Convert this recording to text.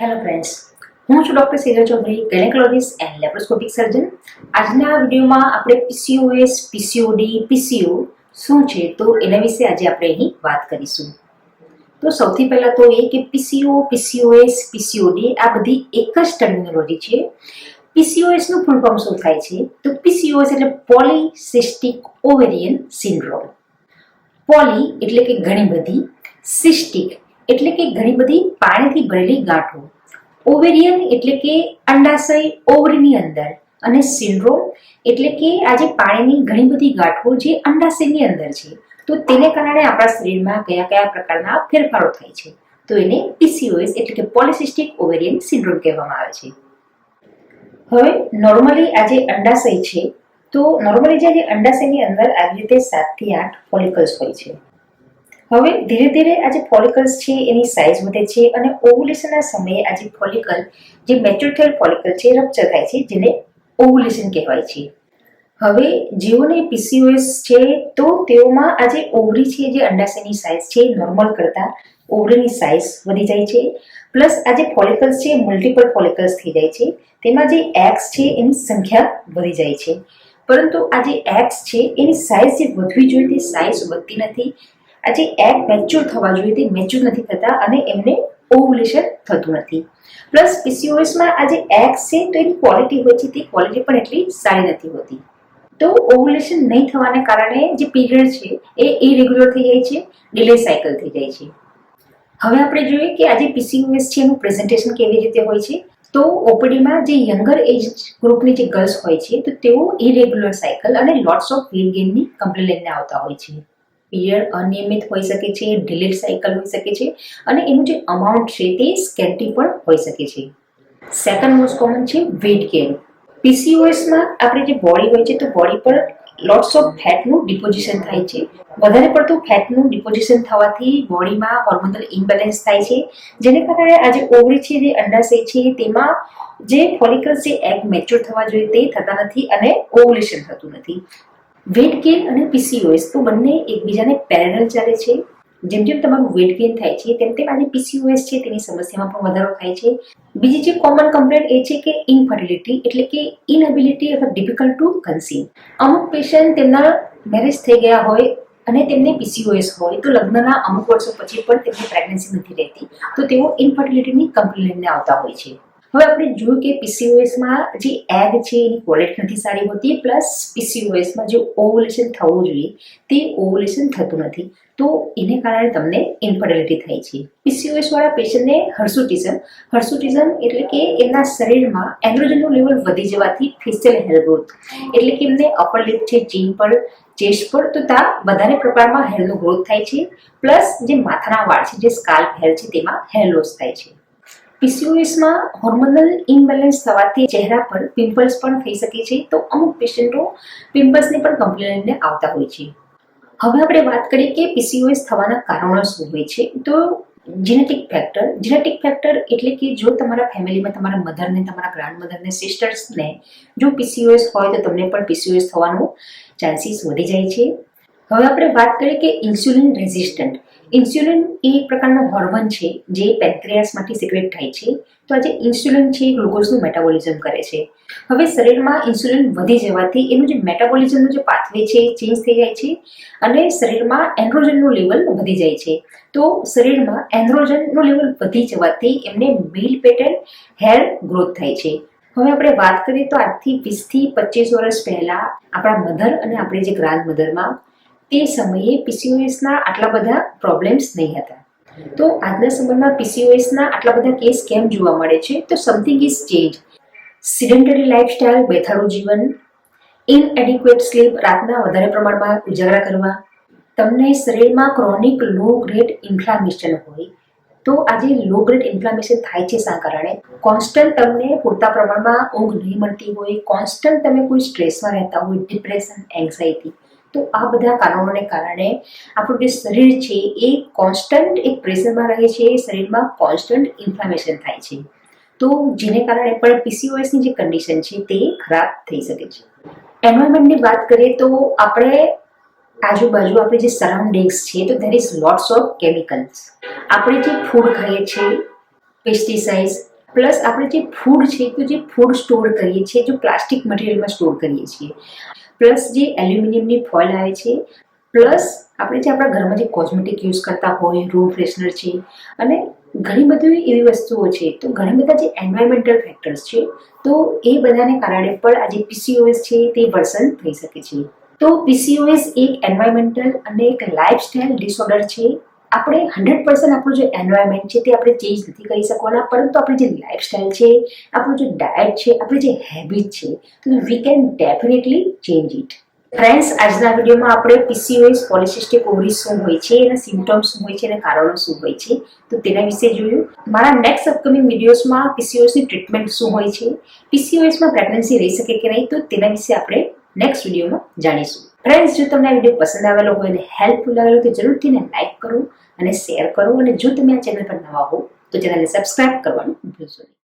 Hello friends હું છું doctor Sejal Chaudhary gynaecologist and laparoscopic surgeon આજના વિડીયોમાં આપણે પીસીઓએસ પીસીઓડી પીસીઓ શું છે? તો એના વિશે આજે આપણે અહીં વાત કરીશું. તો સૌથી પહેલાં તો એ કે પીસીઓ પીસીઓએસ પીસીઓડી આ બધી એક જ ટર્મિનોલોજી છે. પીસીઓએસનું ફૂલ ફોર્મ શું થાય છે? તો પીસીઓએસ એટલે પોલિસિસ્ટિક ઓવેરિયન સિન્ડ્રોમ પોલી એટલે કે ઘણી બધી સિસ્ટિક એટલે કે ઘણી બધી પાણીથી ભરેલી ગાંઠો. ઓવેરિયન એટલે કે અંડાશય ઓવરીની અંદર અને સિન્ડ્રોમ એટલે કે આજે પાણીની ઘણી બધી ગાંઠો જે અંડાશયની અંદર છે, તો તેને કારણે આપણા શરીરમાં કયા કયા પ્રકારના ફેરફારો થાય છે? તો એને પીસીઓએસ એટલે કે પોલિસિસ્ટિક ઓવેરિયન સિન્ડ્રોમ કહેવામાં આવે છે. હવે નોર્મલી આજે અંડાશય છે, તો નોર્મલી જે અંડાશયની અંદર આવી રીતે સાતથી આઠ ફોલિકલ્સ હોય છે. હવે ધીરે ધીરે આ જે ફોલિકલ્સ છે, એની સાઇઝ વધે છે અને ઓવ્યુલેશનના સમયે આ જે ફોલિકલ જે મેચ્યોર થયેલ ફોલિકલ છે રપ્ચર થાય છે, જેને ઓવ્યુલેશન કહેવાય છે. હવે જેઓને પીસીઓએસ છે, તો તેઓમાં આ જે ઓવરી છે, જે અંડાશયની સાઇઝ છે નોર્મલ કરતાં ઓવરીની સાઇઝ વધી જાય છે. પ્લસ આ જે ફોલિકલ્સ છે મલ્ટિપલ ફોલિકલ્સ થઈ જાય છે. તેમાં જે એક્સ છે, એની સંખ્યા વધી જાય છે. પરંતુ આ જે એક્સ છે, એની સાઇઝ જે વધવી જોઈએ, તે સાઇઝ વધતી નથી. આ જે એગ મેચ્યોર થવા જોઈએ તે મેચ્યોર નથી થતા અને એમને ઓવ્યુલેશન થતું નથી. પ્લસ પીસીઓએસમાં આ જે એગ્સ છે તો એની ક્વોલિટી હોય છે, તે ક્વોલિટી પણ એટલી સારી નથી હોતી. તો ઓવ્યુલેશન નહીં થવાને કારણે જે પીરિયડ છે એ ઇરેગ્યુલર થઈ જાય છે ડિલે સાયકલ થઈ જાય છે. હવે આપણે જોઈએ કે આ જે પીસીઓએસ છે એનું પ્રેઝન્ટેશન કેવી રીતે હોય છે? તો ઓપીડીમાં જે યંગર એજ ગ્રુપની જે ગર્લ્સ હોય છે, તો તેઓ ઇરેગ્યુલર સાયકલ અને લોટ્સ ઓફ વેટ ગેઇનની કમ્પ્લેન લઈને આવતા હોય છે. પીરિયડ અનિયમિત હોઈ શકે છે ડિલેટ સાયકલ હોઈ શકે છે અને એનું જે અમાઉન્ટ છે તે સ્કેટી પણ હોઈ શકે છે. સેકન્ડ મોસ્ટ કોમન છે વેટ ગેઇન પીસીઓએસમાં આપણે જે બોડી હોય છે તો બોડી પર લોટ્સ ઓફ ફેટનું ડિપોઝિશન થાય છે. વધારે પડતું ફેટનું ડિપોઝિશન થવાથી બોડીમાં હોર્મોનલ ઇમ્બેલેન્સ થાય છે. જેને કારણે આ જે ઓવરી છે, જે અંડાશય છે, તેમાં જે ફોલિકલ્સ જે એગ મેચ્યોર થવા જોઈએ તે થતા નથી અને ઓવ્યુલેશન થતું નથી. વેટ ગેઇન અને પીસીઓએસ તો બંને એકબીજાને પેરેલલ ચાલે છે. જેમ જેમ તમારું વેટ ગેઇન થાય છે, તેમ તેમ આજે પીસીઓએસ છે, તેની સમસ્યામાં પણ વધારો થાય છે. બીજી જે કોમન કમ્પ્લેન્ટ એ છે કે ઇનફર્ટિલિટી એટલે કે ઇનએબિલિટી અથવા ડિફિકલ્ટ ટુ કન્સીવ અમુક પેશન્ટ તેમના મેરેજ થઈ ગયા હોય અને તેમને પીસીઓએસ હોય, તો લગ્નના અમુક વર્ષો પછી પણ તેમને પ્રેગ્નન્સી નથી રહેતી, તો તેઓ ઇન્ફર્ટિલિટીની કમ્પ્લેન્ટને આવતા હોય છે. હવે આપણે જોયું કે પીસીઓએસમાં જે એગ છે, એની ક્વોલિટી નથી સારી હોતી પ્લસ પીસીઓએસમાં જે ઓવ્યુલેશન થવું જોઈએ, તે ઓવ્યુલેશન થતું નથી. તો એને કારણે તમને ઇન્ફર્ટિલિટી થાય છે. પીસીઓએસ વાળા પેશન્ટને હર્સુટિઝમ હર્સુટિઝમ એટલે કે એમના શરીરમાં એન્ડ્રોજનનું લેવલ વધી જવાથી ફેશિયલ હેર ગ્રોથ એટલે કે એમને અપર લિપ છે ચીન પર ચેસ્ટ પર, તો ત્યાં વધારે પ્રમાણમાં હેરનું ગ્રોથ થાય છે. પ્લસ જે માથાના વાળ છે, જે સ્કાલ્પ હેર છે, તેમાં હેર લોસ થાય છે. પીસીઓએસમાં હોર્મોનલ ઇમ્બેલેન્સ થવાથી ચહેરા પર પિમ્પલ્સ પણ થઈ શકે છે. તો અમુક પેશન્ટો પિમ્પલ્સને પણ કમ્પ્લેન લઈને આવતા હોય છે. હવે આપણે વાત કરીએ કે પીસીઓએસ થવાના કારણો શું હોય છે. તો જીનેટિક ફેક્ટર જીનેટિક ફેક્ટર એટલે કે જો તમારા ફેમિલીમાં તમારા મધરને તમારા ગ્રાન્ડ મધરને સિસ્ટર્સને જો પીસીઓએસ હોય તો તમને પણ પીસીઓએસ થવાનું ચાન્સીસ વધી જાય છે. હવે આપણે વાત કરીએ કે ઇન્સ્યુલિન રેઝિસ્ટન્ટ. ઇન્સ્યુલિન એ એક પ્રકારનો હોર્મોન છે જે પેન્ક્રિયાસમાંથી સિક્રેટ થાય છે. તો આજે ઇન્સ્યુલિન છે એ ગ્લુકોઝનું મેટાબોલિઝમ કરે છે. હવે શરીરમાં ઇન્સ્યુલિન વધી જવાથી એનું જે મેટાબોલિઝમનું જે પાથવે છે એ ચેન્જ થઈ જાય છે અને શરીરમાં એન્ડ્રોજનનું લેવલ વધી જાય છે. તો શરીરમાં એન્ડ્રોજનનું લેવલ વધી જવાથી એમને મિલ પેટર્ન હેર ગ્રોથ થાય છે. હવે આપણે વાત કરીએ તો આજથી વીસથી પચીસ વર્ષ પહેલાં આપણા મધર અને આપણી જે ગ્રાન્ડ મધરમાં તે સમયે પીસીઓએસના આટલા બધા પ્રોબ્લેમ્સ નહીં હતા. તો આજના સમયમાં પીસીઓએસના આટલા બધા કેસ કેમ જોવા મળે છે? તો something is change sedentary lifestyle બેથારું જીવન ઇનએડિક્વેટ સ્લીપ રાતના વધારે પ્રમાણમાં ઉજાગરા કરવા. તમને શરીરમાં ક્રોનિક લો ગ્રેડ ઇન્ફ્લામેશન હોય, તો આજે લો ગ્રેડ ઇન્ફ્લામેશન થાય છે શા કારણે? કોન્સ્ટન્ટ તમને પૂરતા પ્રમાણમાં ઊંઘ નહીં મળતી હોય કોન્સ્ટન્ટ તમે કોઈ સ્ટ્રેસમાં રહેતા હોય ડિપ્રેશન એન્ઝાયટી તો આ બધા કારણોને કારણે આપણું જે શરીર છે, એ કોન્સ્ટન્ટ એક પ્રેશરમાં રહે છે શરીરમાં કોન્સ્ટન્ટ ઇન્ફ્લામેશન થાય છે. તો જેને કારણે પણ પીસીઓએસની જે કન્ડિશન છે, તે ખરાબ થઈ શકે છે. એન્વાયરમેન્ટની વાત કરીએ તો આપણે આજુબાજુ આપણી જે સરાઉન્ડિંગ્સ છે, તો there is lots of chemicals આપણે જે ફૂડ ખાઈએ છીએ પેસ્ટિસાઇડ્સ પ્લસ આપણે જે ફૂડ છે, તો જે ફૂડ સ્ટોર કરીએ છીએ, જો પ્લાસ્ટિક મટીરિયલમાં સ્ટોર કરીએ છીએ. પ્લસ જે એલ્યુમિનિયમની ફોઇલ આવે છે, પ્લસ આપણે જે આપણા ઘરમાં જે કોસ્મેટિક યુઝ કરતા હોય, રૂમ ફ્રેશનર છે, અને ઘણી બધી એવી વસ્તુઓ છે, તો ઘણા બધા જે એન્વાયરમેન્ટલ ફેક્ટર્સ છે, તો એ બધાને કારણે પણ આ જે પીસીઓએસ છે, તે વર્સન થઈ શકે છે. તો પીસીઓએસ એક એન્વાયરમેન્ટલ અને એક લાઇફસ્ટાઇલ ડિસઓર્ડર છે આપણે હંડ્રેડ પર્સન્ટ આપણું જે એન્વાયરમેન્ટ છે તે આપણે ચેન્જ નથી કરી શકવાના, પરંતુ આપણી જે લાઇફસ્ટાઇલ છે, આપણું જે ડાયટ છે, આપણી જે હેબિટ છે, તો we can definitely change it friends આજના વિડીયોમાં આપણે પીસીઓએસ પોલિસિસ્ટિક ઓવરી શું હોય છે, એના સિમ્ટમ્સ શું હોય છે અને કારણો શું હોય છે, તો તેના વિશે જોયું. મારા નેક્સ્ટ અપકમિંગ વિડીયોઝમાં પીસીઓએસની ટ્રીટમેન્ટ શું હોય છે પીસીઓએસમાં પ્રેગ્નન્સી રહી શકે કે નહીં, તો તેના વિશે આપણે નેક્સ્ટ વિડીયોમાં જાણીશું. ફ્રેન્ડ્સ જો તમને આ વીડિયો પસંદ આવેલો હોય અને હેલ્પફુલ લાગેલો તો જરૂરથી લાઇક કરો અને શેર કરો. અને જો તમે આ ચેનલ પર નવા હો તો ચેનલને સબસ્ક્રાઇબ કરવાનું ભૂલશો નહીં.